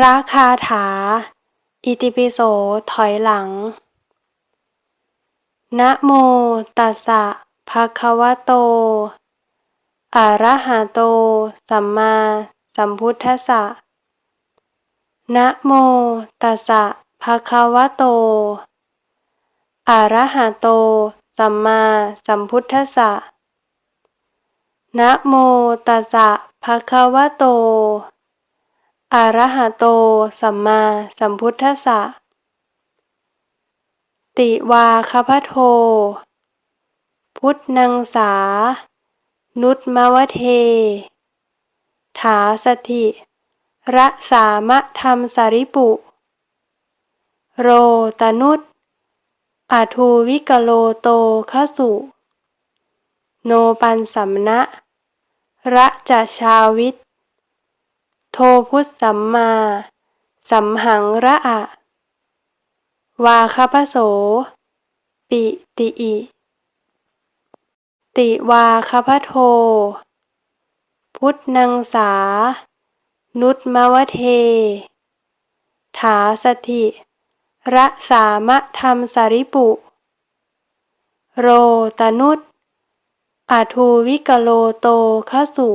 พระคาถา อิติปิโสถอยหลัง นะโมตัสสะภะคะวะโต อะระหะโต สัมมาสัมพุทธัสสะ นะโมตัสสะภะคะวะโต อะระหะโต สัมมาสัมพุทธัสสะ นะโมตัสสะภะคะวะโต อะระหะโต สัมมาสัมพุทธัสสะ ติวาคพะโท พุทธังสา นุตมวเท ถาสถิ ระสามะธรรมสาริปุ โรตนุตอาทูวิกโลโตขสุ โนปันสัมนะ ระจะชาวิต โทพุทธสัมมา สัมหังระอะ วาคพโส ปิติอิ ติวาคพโท พุทธังสา นุตมวเท ถาสถิระสามะธรรมสาริปุ โรตนุตอทูวิกโลโตขสุ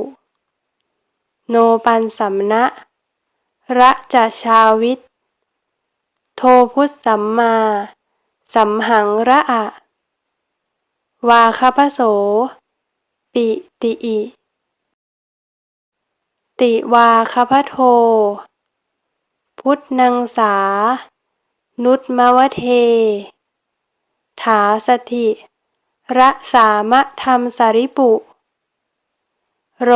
โนปันสัมนะ ระจะชาวิต โทพุทธสัมมา สัมหังระอะ วาคพโส ปิติอิ ติวาคพโท พุทธังสา นุตมวเท ถาสถิระสามะธรรมสาริปุ โร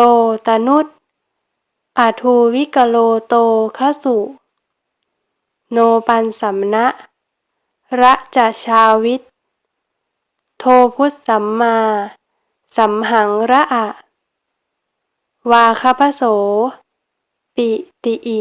ตนุต อาทูวิกโลโตขสุ โนปันสัมนะ ระจะชาวิต โทพุทธสัมมา สัมหังระอะ วาคพโส ปิติอิ